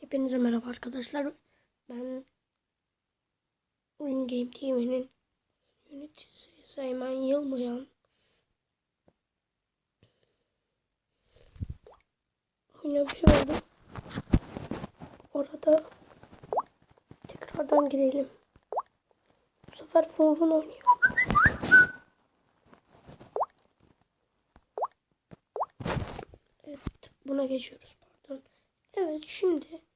Hepinize merhaba arkadaşlar. Ben Oyun Game TV'nin yöneticisi Seymen Yılmayan. Oyuna bir şey oldu. Orada tekrardan girelim. Bu sefer Forrun oynuyor. Evet, buna geçiyoruz pardon. Evet, şimdi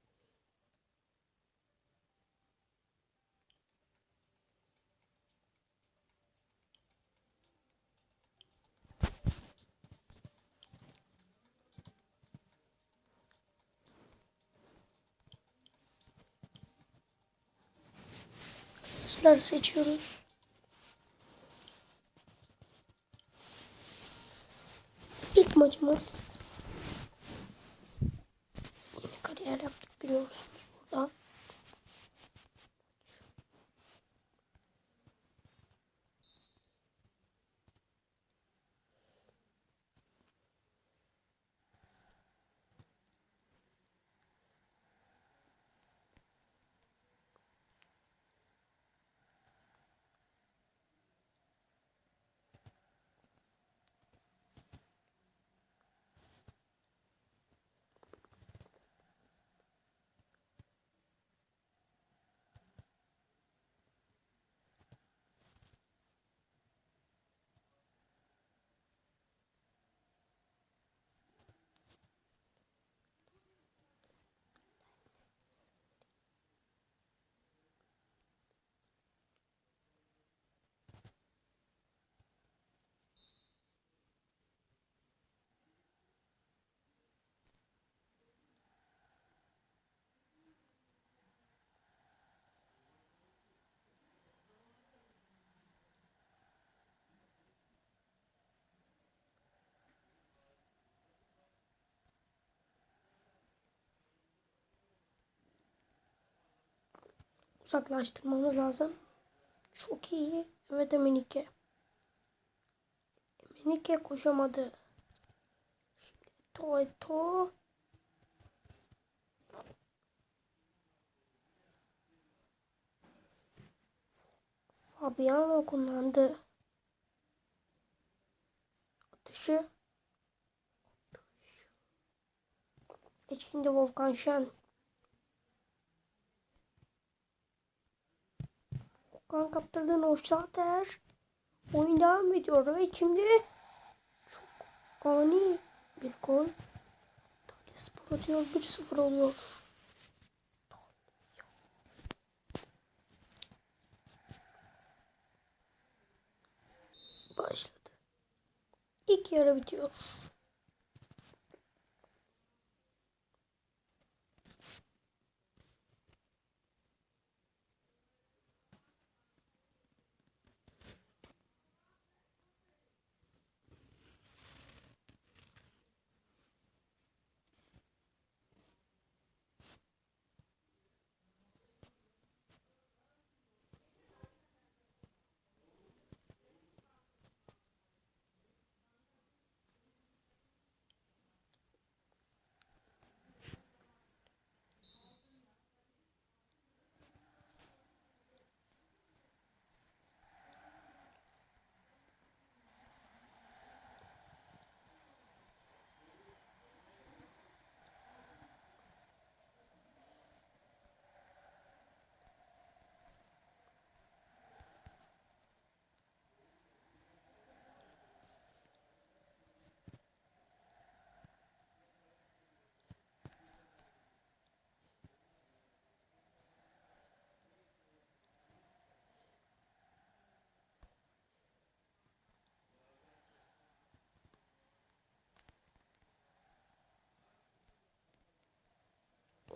maçları seçiyoruz. İlk maçımız yeni kariyer yaptık biliyorsunuz burada. Uzaklaştırmamız lazım. Çok iyi. Evet Emenike. Emenike koşamadı. Şimdi to to. Fabiano kullandı. Atışı. İçinde Volkan Şen. Volkan kaptırdığın o şalter. Oyun devam ediyor ve şimdi çok ani bir gol. Talya Spor atıyor 1-0 oluyor. Başladı. İlk yarı bitiyor.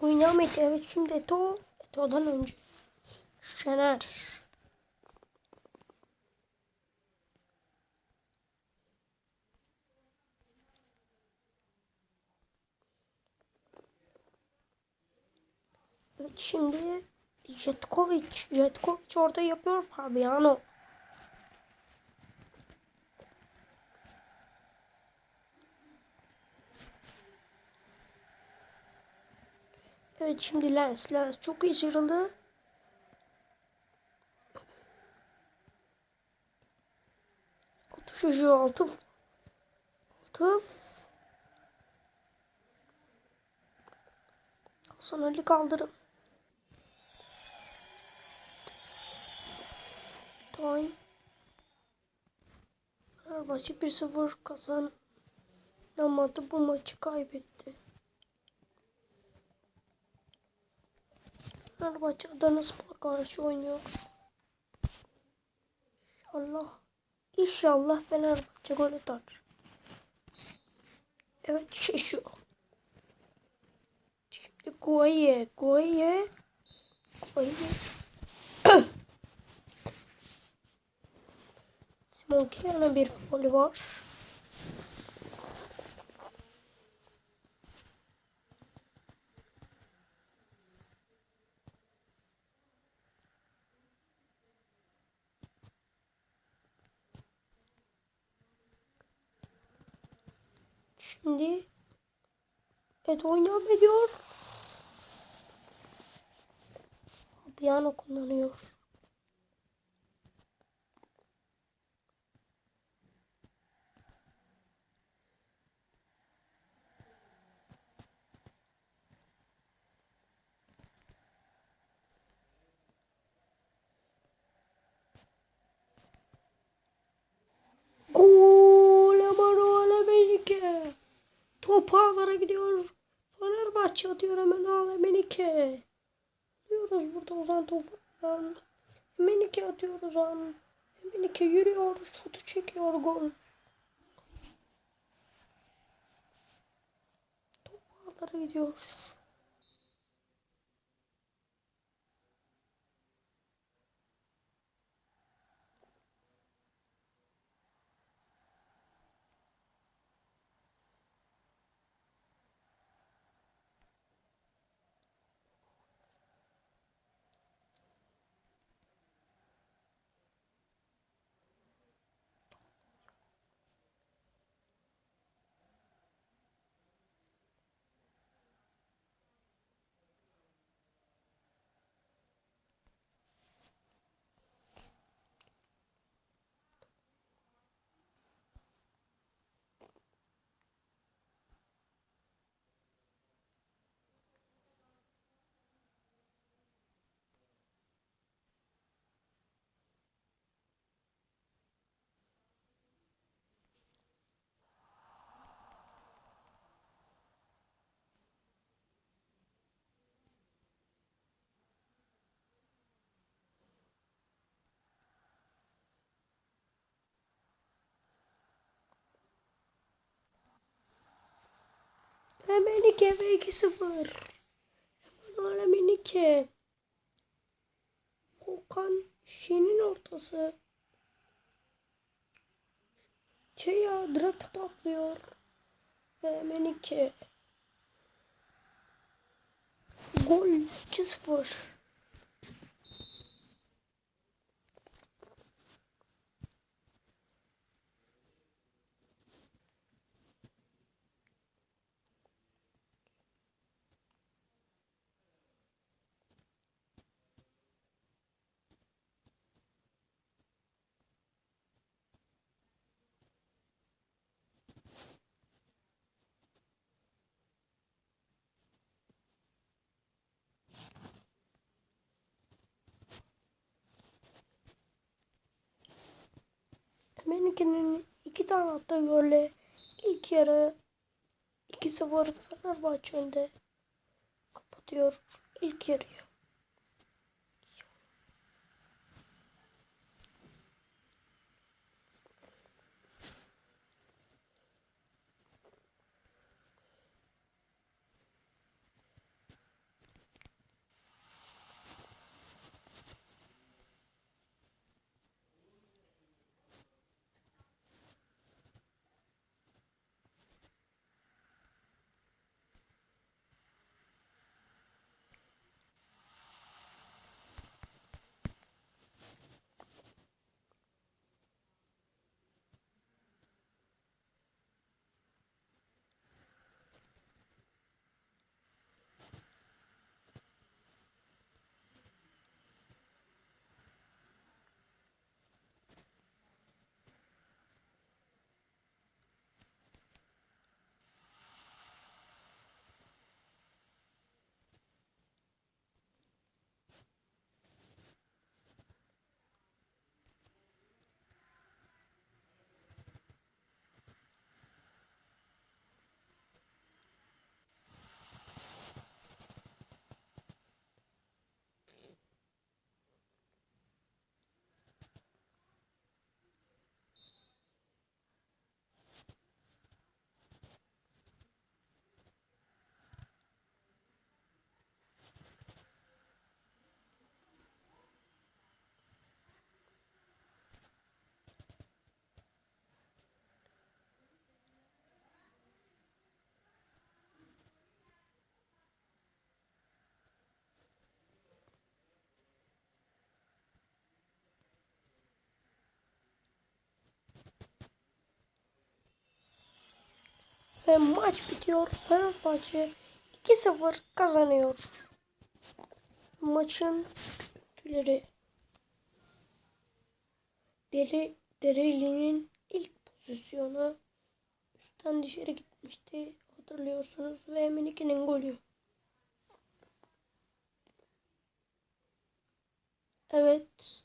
Oynamaydı. Evet şimdi Eto. Eto'dan önce. Şener. Evet şimdi Jetkovic. Jetkovic orada yapıyor Fabiano. Evet şimdi Lens. Lens çok iyi sıyrıldı. Altı şuşu altı. Altı. Hasan Ali kaldırım. Time. Fenerbahçe 1-0 kazanamadı. Bu maçı kaybetti. Fenerbahçe Adana Spor karşı oynuyor. İnşallah. İnşallah Fenerbahçe gol atar. Evet şu. Şimdi Goye, Goye, Goye. Simon Kjell'in bir faulü var. Şimdi evet oynam ediyor. Piyano kullanıyor. Gol Emanuel Emenike. Top ağlara gidiyor. Fenerbahçe atıyor hemen al Emenike. Alıyoruz burada Ozan Tufan'dan. Emenike atıyor Ozan. Emenike yürüyor. Şutu çekiyor gol. Top gidiyor. Emenike ve 2-0. Emanuel Emenike. Volkan Şen'in ortası. Şey ya direkt patlıyor. Ve Emenike. Gol 2-0. Emenike'nin iki tane attığı golle ilk yarı 2-0 Fenerbahçe önde kapatıyor ilk yarıyı. Ve maç bitiyor. Fenerbahçe 2-0 kazanıyor. Maçın görüntüleri. Deri, Dereli'nin ilk pozisyonu üstten dışarı gitmişti. Hatırlıyorsunuz. Ve Emenike'nin golü. Evet.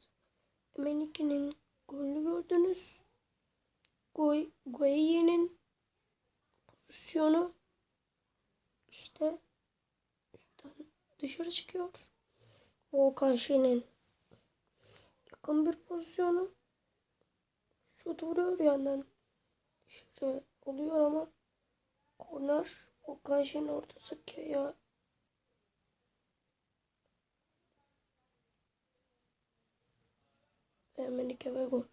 Emenike'nin golünü gördünüz. Goy, Goye'nin pozisyonu işte dışarı çıkıyor. Volkan Şen'in yakın bir pozisyonu şut vuruyor yandan dışarı oluyor ama korner Volkan Şen ortası ya Emenike ve gol.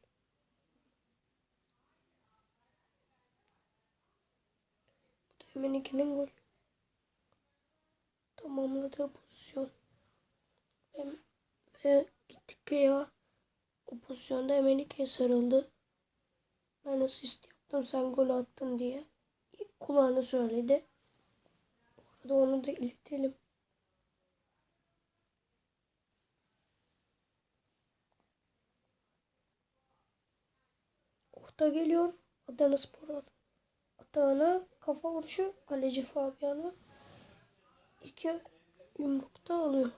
Emenike'nin gol. Tamamladığı pozisyon. Ve, ve gittik ya. O pozisyonda Emenike'ye sarıldı. Ben asist yaptım sen gol attın diye. Kulağını söyledi. Bu arada onu da iletelim. Orta geliyor. Adana Spor Atağına kafa vuruşu kaleci Fabian'ı iki yumrukta alıyor.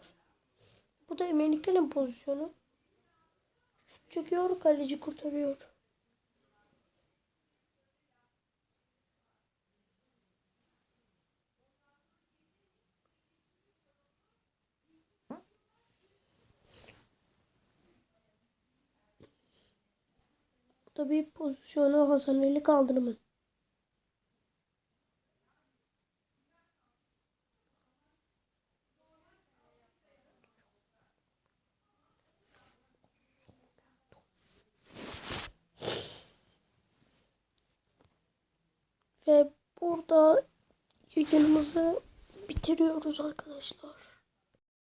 Bu da Emenike'nin pozisyonu. Şut çekiyor kaleci kurtarıyor. Bir pozisyonu Hasan Ali kaldırımın. Yayınımızı bitiriyoruz arkadaşlar.